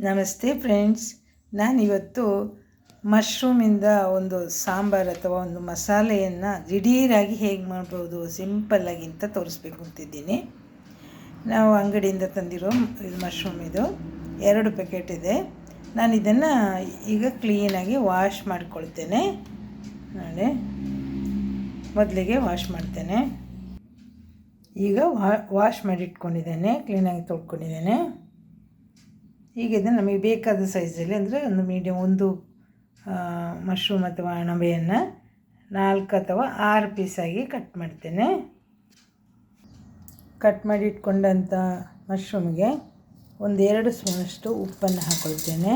ನಮಸ್ತೆ ಫ್ರೆಂಡ್ಸ್. ನಾನಿವತ್ತು ಮಶ್ರೂಮಿಂದ ಒಂದು ಸಾಂಬಾರು ಅಥವಾ ಒಂದು ಮಸಾಲೆಯನ್ನು ದಿಢೀರಾಗಿ ಹೇಗೆ ಮಾಡ್ಬೋದು ಸಿಂಪಲ್ಲಾಗಿ ಅಂತ ತೋರಿಸ್ಬೇಕು ಅಂತಿದ್ದೀನಿ. ನಾವು ಅಂಗಡಿಯಿಂದ ತಂದಿರೋ ಇದು ಮಶ್ರೂಮ್ ಇದು. ಎರಡು ಪ್ಯಾಕೆಟ್ ಇದೆ. ನಾನು ಇದನ್ನು ಈಗ ಕ್ಲೀನಾಗಿ ವಾಶ್ ಮಾಡ್ಕೊಳ್ತೇನೆ. ನೋಡಿ ಮೊದಲಿಗೆ ವಾಶ್ ಮಾಡ್ತೇನೆ. ಈಗ ವಾಶ್ ಮಾಡಿ ಇಟ್ಕೊಂಡಿದ್ದೇನೆ ಕ್ಲೀನಾಗಿ ತೊಳ್ಕೊಂಡಿದ್ದೇನೆ. ಈಗ ನಮಗೆ ಬೇಕಾದ ಸೈಜಲ್ಲಿ ಅಂದರೆ ಒಂದು ಮೀಡಿಯಮ್ ಒಂದು ಮಶ್ರೂಮ್ ಅಥವಾ ಅಣಬೆಯನ್ನು ನಾಲ್ಕು ಅಥವಾ ಆರು ಪೀಸಾಗಿ ಕಟ್ ಮಾಡ್ತೇನೆ. ಕಟ್ ಮಾಡಿ ಇಟ್ಕೊಂಡಂಥ ಮಶ್ರೂಮ್ಗೆ ಎರಡು ಸ್ಪೂನಷ್ಟು ಉಪ್ಪನ್ನು ಹಾಕ್ಕೊಳ್ತೇನೆ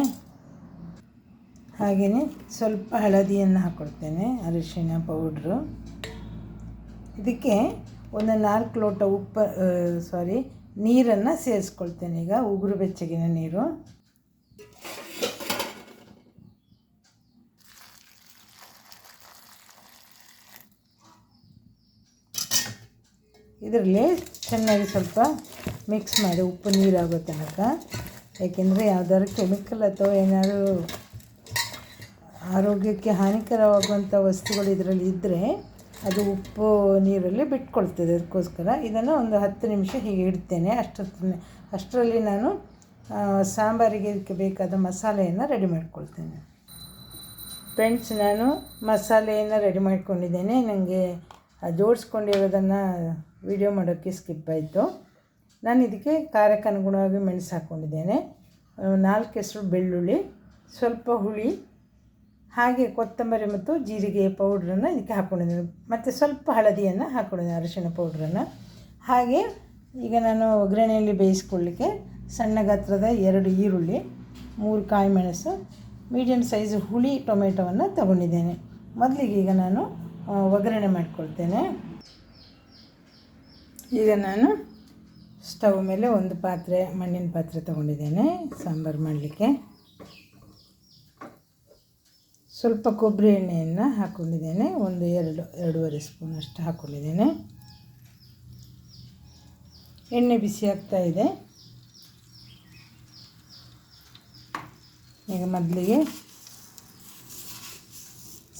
ಹಾಗೆಯೇ ಸ್ವಲ್ಪ ಹಳದಿಯನ್ನು ಹಾಕ್ಕೊಳ್ತೇನೆ ಅರಿಶಿಣ ಪೌಡ್ರು ಇದಕ್ಕೆ ಒಂದು ನಾಲ್ಕು ಲೋಟ ಉಪ್ಪು ಸಾರಿ ನೀರನ್ನು ಸೇರಿಸ್ಕೊಳ್ತೇನೆ. ಈಗ ಉಗುರು ಬೆಚ್ಚಗಿನ ನೀರು. ಇದರಲ್ಲಿ ಚೆನ್ನಾಗಿ ಸ್ವಲ್ಪ ಮಿಕ್ಸ್ ಮಾಡಿ ಉಪ್ಪು ನೀರಾಗೋ ತನಕ. ಏಕೆಂದರೆ ಯಾವ್ದಾದ್ರು ಕೆಮಿಕಲ್ ಅಥವಾ ಏನಾದರೂ ಆರೋಗ್ಯಕ್ಕೆ ಹಾನಿಕರವಾಗುವಂಥ ವಸ್ತುಗಳು ಇದರಲ್ಲಿ ಇದ್ದರೆ ಅದು ಉಪ್ಪು ನೀರಲ್ಲಿ ಬಿಟ್ಕೊಳ್ತದೆ ಅದಕ್ಕೋಸ್ಕರ. ಇದನ್ನು ಒಂದು ಹತ್ತು ನಿಮಿಷ ಹೀಗೆ ಇಡ್ತೇನೆ. ಅಷ್ಟು ಅಷ್ಟರಲ್ಲಿ ನಾನು ಸಾಂಬಾರಿಗೆ ಇದಕ್ಕೆ ಬೇಕಾದ ಮಸಾಲೆಯನ್ನು ರೆಡಿ ಮಾಡ್ಕೊಳ್ತೇನೆ. ಫ್ರೆಂಡ್ಸ್, ನಾನು ಮಸಾಲೆಯನ್ನು ರೆಡಿ ಮಾಡ್ಕೊಂಡಿದ್ದೇನೆ. ನನಗೆ ಜೋಡಿಸ್ಕೊಂಡಿರೋದನ್ನು ವಿಡಿಯೋ ಮಾಡೋಕ್ಕೆ ಸ್ಕಿಪ್ ಆಯಿತು. ನಾನು ಇದಕ್ಕೆ ಖಾರಕ್ಕೆ ಅನುಗುಣವಾಗಿ ಮೆಣಸು ಹಾಕ್ಕೊಂಡಿದ್ದೇನೆ ನಾಲ್ಕು ಹೆಸರು ಬೆಳ್ಳುಳ್ಳಿ, ಸ್ವಲ್ಪ ಹುಳಿ ಹಾಗೆ ಕೊತ್ತಂಬರಿ ಮತ್ತು ಜೀರಿಗೆ ಪೌಡ್ರನ್ನು ಇದಕ್ಕೆ ಹಾಕ್ಕೊಂಡಿದ್ದೀನಿ. ಮತ್ತು ಸ್ವಲ್ಪ ಹಳದಿಯನ್ನು ಹಾಕ್ಕೊಂಡಿದ್ದೀನಿ ಅರಿಶಿಣ ಪೌಡ್ರನ್ನು. ಹಾಗೆ ಈಗ ನಾನು ಒಗ್ಗರಣೆಯಲ್ಲಿ ಬೇಯಿಸ್ಕೊಳ್ಳಿಕ್ಕೆ ಸಣ್ಣ ಗಾತ್ರದ ಎರಡು ಈರುಳ್ಳಿ, ಮೂರು ಕಾಯಿ ಮೆಣಸು ಮೀಡಿಯಮ್ ಸೈಜ್ ಹುಳಿ ಟೊಮೆಟೊವನ್ನು ತಗೊಂಡಿದ್ದೇನೆ. ಮೊದಲಿಗೆ ಈಗ ನಾನು ಒಗ್ಗರಣೆ ಮಾಡಿಕೊಳ್ತೇನೆ. ಈಗ ನಾನು ಸ್ಟವ್ ಮೇಲೆ ಒಂದು ಪಾತ್ರೆ, ಮಣ್ಣಿನ ಪಾತ್ರೆ ತೊಗೊಂಡಿದ್ದೇನೆ, ಸಾಂಬಾರು ಮಾಡಲಿಕ್ಕೆ. ಸ್ವಲ್ಪ ಕೊಬ್ಬರಿ ಎಣ್ಣೆಯನ್ನು ಹಾಕ್ಕೊಂಡಿದ್ದೇನೆ ಒಂದು ಎರಡು, ಎರಡೂವರೆ ಸ್ಪೂನ್ ಅಷ್ಟು ಹಾಕ್ಕೊಂಡಿದ್ದೇನೆ ಎಣ್ಣೆ ಬಿಸಿ ಆಗ್ತಾ ಇದೆ. ಈಗ ಮೊದಲಿಗೆ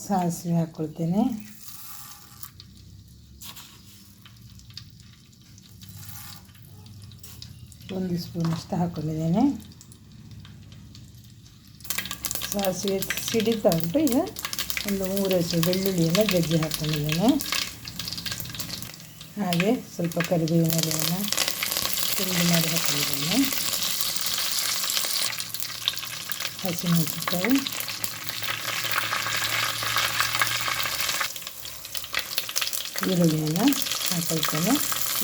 ಸಾಸಿವೆ ಹಾಕ್ಕೊಳ್ತೇನೆ ಒಂದು ಸ್ಪೂನಷ್ಟು ಹಾಕ್ಕೊಂಡಿದ್ದೇನೆ ಸಾಸಿವೆ ಸಿಡಿತಾ ಉಂಟು. ಈಗ ಒಂದು ಮೂರು ಹಸಿ ಬೆಳ್ಳುಳ್ಳಿಯನ್ನು ಗಜ್ಜಿ ಹಾಕ್ಕೊಂಡಿದ್ದೇನೆ ಹಾಗೆ ಸ್ವಲ್ಪ ಕರಿಬೇವಿನ ಎಲೆಯನ್ನು ತುಂಡು ಮಾಡಿ ಹಾಕ್ಕೊಂಡಿದ್ದೇನೆ ಹಸಿಮೆಣಸಿನಕಾಯಿ ಈರುಳ್ಳಿಯನ್ನು ಹಾಕೊಳ್ತೇನೆ.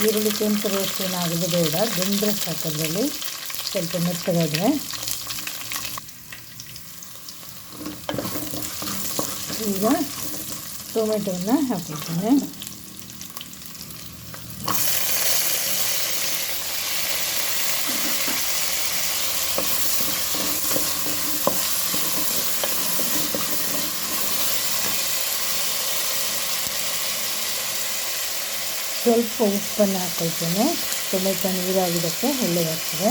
ಈರುಳ್ಳಿ ಕೆಂಪು ರೋಸ್ಟ್ ಏನಾಗೋದು ಬೇಡ. ಬೆಂದ್ರೆ ಸಾಕೋದ್ರಲ್ಲಿ ಸ್ವಲ್ಪ ಮೆತ್ತಗಾದರೆ ಈಗ ಟೊಮೆಟೊವನ್ನು ಹಾಕಿರ್ತೇನೆ. ಸ್ವಲ್ಪ ಉಪ್ಪನ್ನು ಹಾಕೊಳ್ತೇನೆ. ಟೊಮೆಟೊ ನೀರಾಗಿದ್ದಕ್ಕೆ ಒಳ್ಳೆಯದಾಗ್ತದೆ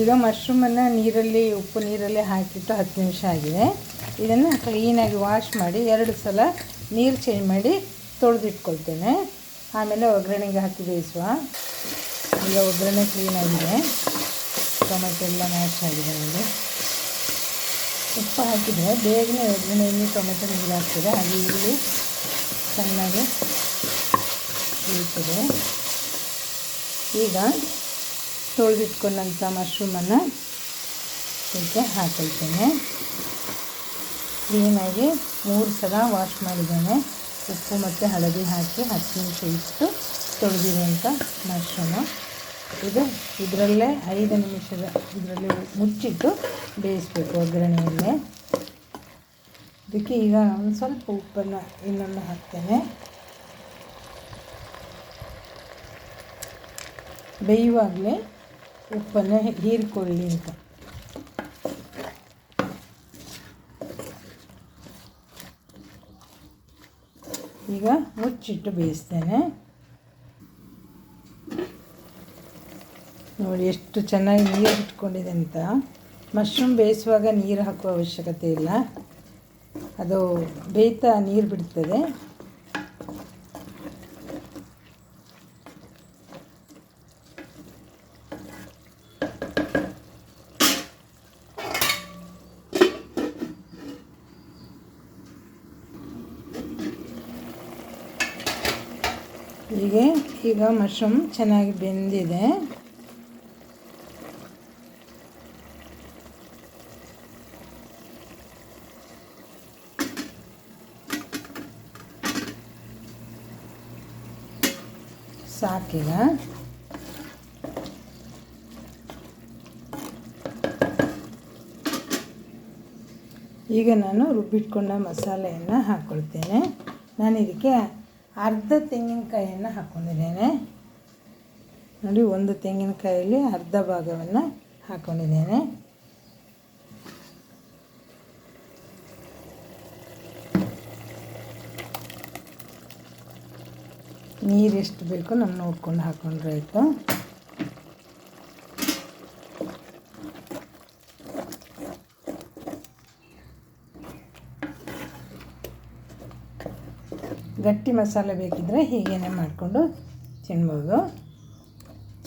ಈಗ ಮಶ್ರೂಮನ್ನು ನೀರಲ್ಲಿ, ಉಪ್ಪು ನೀರಲ್ಲಿ ಹಾಕಿಟ್ಟು ಹತ್ತು ನಿಮಿಷ ಆಗಿದೆ. ಇದನ್ನು ಕ್ಲೀನಾಗಿ ವಾಶ್ ಮಾಡಿ ಎರಡು ಸಲ ನೀರು ಚೇಂಜ್ ಮಾಡಿ ತೊಳೆದಿಟ್ಕೊಳ್ತೇನೆ. ಆಮೇಲೆ ಒಗ್ಗರಣೆಗೆ ಹಾಕಿ ಬೇಯಿಸುವ. ಈಗ ಒಗ್ಗರಣೆ ಕ್ಲೀನಾಗಿದೆ ಟೊಮೆಟೊ ಎಲ್ಲ ಮ್ಯಾಚ್ ಆಗಿದೆ ನನಗೆ ಉಪ್ಪು ಹಾಕಿದರೆ ಬೇಗನೆ ಒಗ್ಗರಣೆಯಲ್ಲಿ ಟೊಮೆಟೊ ನೀರು ಹಾಕ್ತದೆ ಹಾಗೆ ಇಲ್ಲಿ ಚೆನ್ನಾಗಿ ಬೀಳ್ತದೆ ಈಗ ತೊಳೆದಿಟ್ಕೊಂಡಂಥ ಮಶ್ರೂಮನ್ನು ಇದಕ್ಕೆ ಹಾಕೊಳ್ತೇನೆ. ಕ್ಲೀನಾಗಿ ಮೂರು ಸಲ ವಾಶ್ ಮಾಡಿದ್ದೇನೆ. ಉಪ್ಪು ಮತ್ತು ಹಳದಿ ಹಾಕಿ ಹತ್ತು ನಿಮಿಷ ಇಟ್ಟು ತೊಳೆದಿರುವಂಥ ಮಶ್ರೂಮು. ಇದು ಇದರಲ್ಲೇ ಐದು ನಿಮಿಷದ ಇದರಲ್ಲಿ ಮುಚ್ಚಿಟ್ಟು ಬೇಯಿಸ್ಬೇಕು ಒಗ್ಗರಣೆಯಲ್ಲೇ. ಇದಕ್ಕೆ ಈಗ ಒಂದು ಸ್ವಲ್ಪ ಉಪ್ಪನ್ನು ಇನ್ನೊಂದು ಹಾಕ್ತೇನೆ. ಬೇಯುವಾಗಲೇ ಉಪ್ಪನ್ನು ಹೀರಿಕೊಳ್ಳಿ ಅಂತ. ಈಗ ಮುಚ್ಚಿಟ್ಟು ಬೇಯಿಸ್ತೇನೆ. ನೋಡಿ ಎಷ್ಟು ಚೆನ್ನಾಗಿ ನೀರು ಇಟ್ಕೊಂಡಿದೆ ಅಂತ. ಮಶ್ರೂಮ್ ಬೇಯಿಸುವಾಗ ನೀರು ಹಾಕುವ ಅವಶ್ಯಕತೆ ಇಲ್ಲ. ಅದು ಬೇಯ್ತಾ ನೀರು ಬಿಡ್ತದೆ. ಹೀಗೆ ಈಗ ಮಶ್ರೂಮ್ ಚೆನ್ನಾಗಿ ಬೆಂದಿದೆ. ಸಾಕೀಗ ಈಗ ನಾನು ರುಬ್ಬಿಟ್ಕೊಂಡ ಮಸಾಲೆಯನ್ನು ಹಾಕ್ಕೊಳ್ತೇನೆ ನಾನು ಇದಕ್ಕೆ ಅರ್ಧ ತೆಂಗಿನಕಾಯಿಯನ್ನು ಹಾಕ್ಕೊಂಡಿದ್ದೇನೆ. ನೋಡಿ, ಒಂದು ತೆಂಗಿನಕಾಯಲ್ಲಿ ಅರ್ಧ ಭಾಗವನ್ನು ಹಾಕ್ಕೊಂಡಿದ್ದೇನೆ. ನೀರು ಎಷ್ಟು ಬೇಕೋ ನಾನು ನೋಡ್ಕೊಂಡು ಹಾಕ್ಕೊಂಡ್ರೆ ಆಯಿತು? ಗಟ್ಟಿ ಮಸಾಲೆ ಬೇಕಿದ್ದರೆ ಹೀಗೇನೆ ಮಾಡಿಕೊಂಡು ತಿನ್ಬೋದು.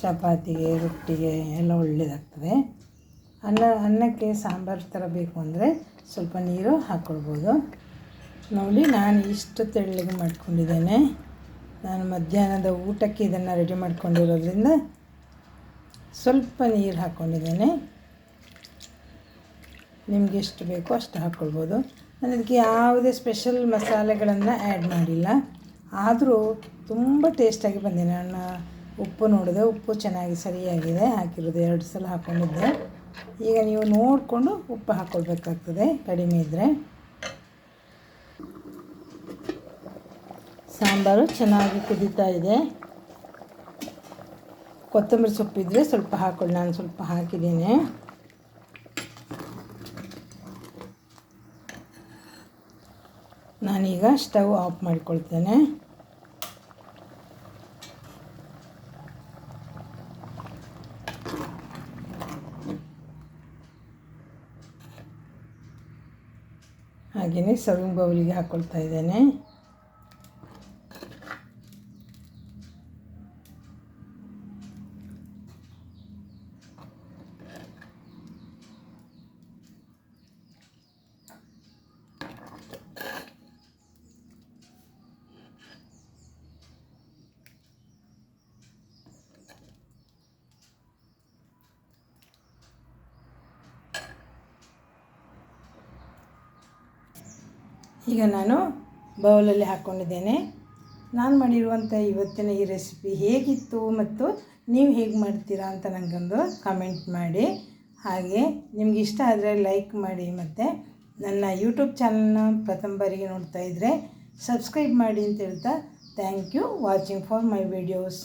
ಚಪಾತಿಗೆ, ರೊಟ್ಟಿಗೆ ಎಲ್ಲ ಒಳ್ಳೆಯದಾಗ್ತದೆ ಅನ್ನ, ಅನ್ನಕ್ಕೆ ಸಾಂಬಾರು ಥರ ಬೇಕು ಅಂದರೆ ಸ್ವಲ್ಪ ನೀರು ಹಾಕ್ಕೊಳ್ಬೋದು ನೋಡಿ, ನಾನು ಇಷ್ಟು ತೆಳ್ಳಗೆ ಮಾಡ್ಕೊಂಡಿದ್ದೇನೆ. ನಾನು ಮಧ್ಯಾಹ್ನದ ಊಟಕ್ಕೆ ಇದನ್ನು ರೆಡಿ ಮಾಡ್ಕೊಂಡಿರೋದ್ರಿಂದ ಸ್ವಲ್ಪ ನೀರು ಹಾಕ್ಕೊಂಡಿದ್ದೇನೆ ನಿಮಗೆ ಎಷ್ಟು ಬೇಕೋ ಅಷ್ಟು ಹಾಕ್ಕೊಳ್ಬೋದು ನಾನು ಇದಕ್ಕೆ ಯಾವುದೇ ಸ್ಪೆಷಲ್ ಮಸಾಲೆಗಳನ್ನು ಆ್ಯಡ್ ಮಾಡಿಲ್ಲ. ಆದರೂ ತುಂಬ ಟೇಸ್ಟಾಗಿ ಬಂದಿದೆ. ನನ್ನ ಉಪ್ಪು ನೋಡಿದೆ. ಉಪ್ಪು ಚೆನ್ನಾಗಿ ಸರಿಯಾಗಿದೆ. ಹಾಕಿರೋದು ಎರಡು ಸಲ ಹಾಕ್ಕೊಂಡಿದ್ದೆ ಈಗ ನೀವು ನೋಡಿಕೊಂಡು ಉಪ್ಪು ಹಾಕ್ಕೊಳ್ಬೇಕಾಗ್ತದೆ ಕಡಿಮೆ ಇದ್ದರೆ ಸಾಂಬಾರು ಚೆನ್ನಾಗಿ ಕುದೀತಾ ಇದೆ. ಕೊತ್ತಂಬರಿ ಸೊಪ್ಪಿದ್ರೆ ಸ್ವಲ್ಪ ಹಾಕೊಳ್ಳಿ. ನಾನು ಸ್ವಲ್ಪ ಹಾಕಿದ್ದೀನಿ. ನಾನೀಗ ಸ್ಟವ್ ಆಫ್ ಮಾಡಿಕೊಳ್ತೇನೆ. ಹಾಗೆಯೇ ಸರ್ವಿಂಗ್ ಬೌಲಿಗೆ ಹಾಕ್ಕೊಳ್ತಾ ಇದ್ದೇನೆ. ಈಗ ನಾನು ಬೌಲಲ್ಲಿ ಹಾಕ್ಕೊಂಡಿದ್ದೇನೆ. ನಾನು ಮಾಡಿರುವಂಥ ಇವತ್ತಿನ ಈ ರೆಸಿಪಿ ಹೇಗಿತ್ತು ಮತ್ತು ನೀವು ಹೇಗೆ ಮಾಡ್ತೀರಾ ಅಂತ ನನಗೊಂದು ಕಮೆಂಟ್ ಮಾಡಿ. ಹಾಗೆ ನಿಮ್ಗೆ ಇಷ್ಟ ಆದರೆ ಲೈಕ್ ಮಾಡಿ ಮತ್ತು ನನ್ನ ಯೂಟ್ಯೂಬ್ ಚಾನಲ್ನ ಪ್ರಥಮ ಬಾರಿಗೆ ನೋಡ್ತಾ ಇದ್ದರೆ ಸಬ್ಸ್ಕ್ರೈಬ್ ಮಾಡಿ ಅಂತ ಹೇಳ್ತಾ thank you watching for my videos